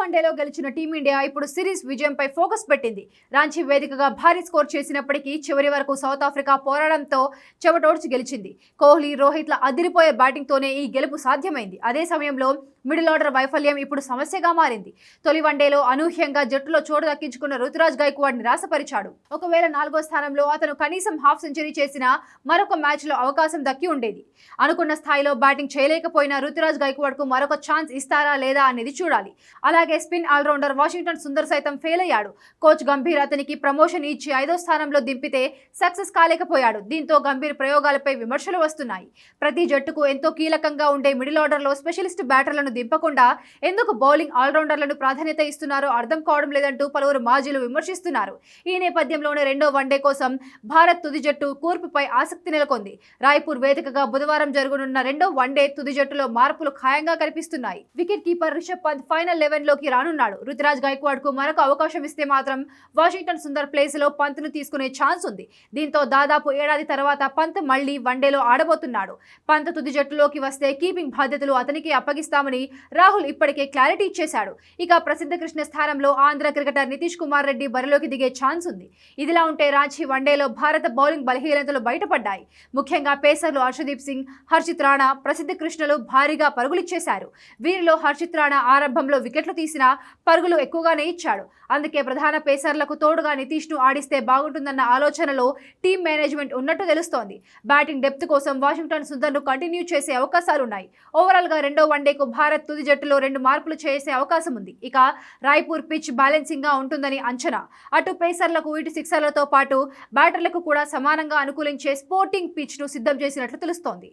వన్డేలో గెలిచిన టీమిండియా ఇప్పుడు సిరీస్ విజయంపై ఫోకస్ పెట్టింది. రాంచీ వేదికగా భారీ స్కోర్ చేసినప్పటికీ చివరి వరకు సౌత్ ఆఫ్రికా పోరాడంతో చెమటోడ్చి గెలిచింది. కోహ్లీ రోహిత్ల అదిరిపోయే బ్యాటింగ్తోనే ఈ గెలుపు సాధ్యమైంది. అదే సమయంలో మిడిల్ ఆర్డర్ వైఫల్యం ఇప్పుడు సమస్యగా మారింది. తొలి వన్డేలో అనూహ్యంగా జట్టులో చోటు దక్కించుకున్న రుతురాజ్ గైక్వాడ్ నిరాశపరిచాడు. ఒకవేళ నాలుగో స్థానంలో అతను కనీసం హాఫ్ సెంచరీ చేసినా మరొక మ్యాచ్లో అవకాశం దక్కి ఉండేది. అనుకున్న స్థాయిలో బ్యాటింగ్ చేయలేకపోయిన రుతురాజ్ గైక్వాడ్కు మరొక ఛాన్స్ ఇస్తారా లేదా అనేది చూడాలి. అలాగే స్పిన్ ఆల్రౌండర్ వాషింగ్టన్ సుందర్ సైతం ఫెయిల్ అయ్యాడు. కోచ్ గంభీర్ అతనికి ప్రమోషన్ ఇచ్చి ఐదో స్థానంలో దింపితే సక్సెస్ కాలేకపోయాడు. దీంతో గంభీర్ ప్రయోగాలపై విమర్శలు వస్తున్నాయి. ప్రతి జట్టుకు ఎంతో కీలకంగా ఉండే మిడిల్ ఆర్డర్లో స్పెషలిస్ట్ బ్యాటర్లను దింపకుండా ఎందుకు బౌలింగ్ ఆల్రౌండర్లను ప్రాధాన్యత ఇస్తున్నారో అర్థం కావడం లేదంటూ పలువురు మాజీలు విమర్శిస్తున్నారు. ఈ నేపథ్యంలోనే రెండో వన్డే కోసం భారత్ తుది జట్టు కూర్పుపై ఆసక్తి నెలకొంది. రాయ్పూర్ వేదికగా బుధవారం జరగనున్న రెండో వన్డే తుది జట్టులో మార్పులు ఖాయంగా కనిపిస్తున్నాయి. Wicket keeper Rishabh Pant final లెవెన్లో లోకి రానున్నాడు. రుతురాజ్ గైక్వాడ్కు మరొక అవకాశం ఇస్తే మాత్రం వాషింగ్టన్ సుందర్ ప్లేస్లో పంత్ను తీసుకునే ఛాన్స్ ఉంది. దీంతో దాదాపు ఏడాది తర్వాత పంత్ మళ్ళీ వన్డేలో ఆడబోతున్నాడు. పంత్ తుది జట్టులోకి వస్తే కీపింగ్ బాధ్యతలు అతనికి అప్పగిస్తామని రాహుల్ ఇప్పటికే క్లారిటీ ఇచ్చేశాడు. ఇక ప్రసిద్ధ కృష్ణ స్థానంలో ఆంధ్ర క్రికెటర్ నితీష్ కుమార్ రెడ్డి బరిలోకి దిగే ఛాన్స్ ఉంది. ఇదిలా ఉంటే రాంచీ వన్డేలో భారత బౌలింగ్ బలహీనతలు బయటపడ్డాయి. ముఖ్యంగా పేసర్లు హర్షదీప్ సింగ్ హర్షిత్ రాణా ప్రసిద్ధ కృష్ణలు భారీగా పరుగులిచ్చేశారు. వీరిలో హర్షిత్ రాణా ఆరంభంలో వికెట్లు తీసినా పరుగులు ఎక్కువగానే ఇచ్చాడు. అందుకే ప్రధాన పేసర్లకు తోడుగా నితీష్ను ఆడిస్తే బాగుంటుందన్న ఆలోచనలో టీం మేనేజ్మెంట్ ఉన్నట్టు తెలుస్తోంది. బ్యాటింగ్ డెప్త్ కోసం వాషింగ్టన్ సుందర్ను కంటిన్యూ చేసే అవకాశాలున్నాయి. ఓవరాల్గా రెండో వన్డేకు భారత్ తుది జట్టులో రెండు మార్పులు చేసే అవకాశం ఉంది. ఇక రాయ్పూర్ పిచ్ బ్యాలెన్సింగ్గా ఉంటుందని అంచనా. అటు పేసర్లకు ఇటు సిక్సర్లతో పాటు బ్యాటర్లకు కూడా సమానంగా అనుకూలించే స్పోర్టింగ్ పిచ్ను సిద్ధం చేసినట్లు తెలుస్తోంది.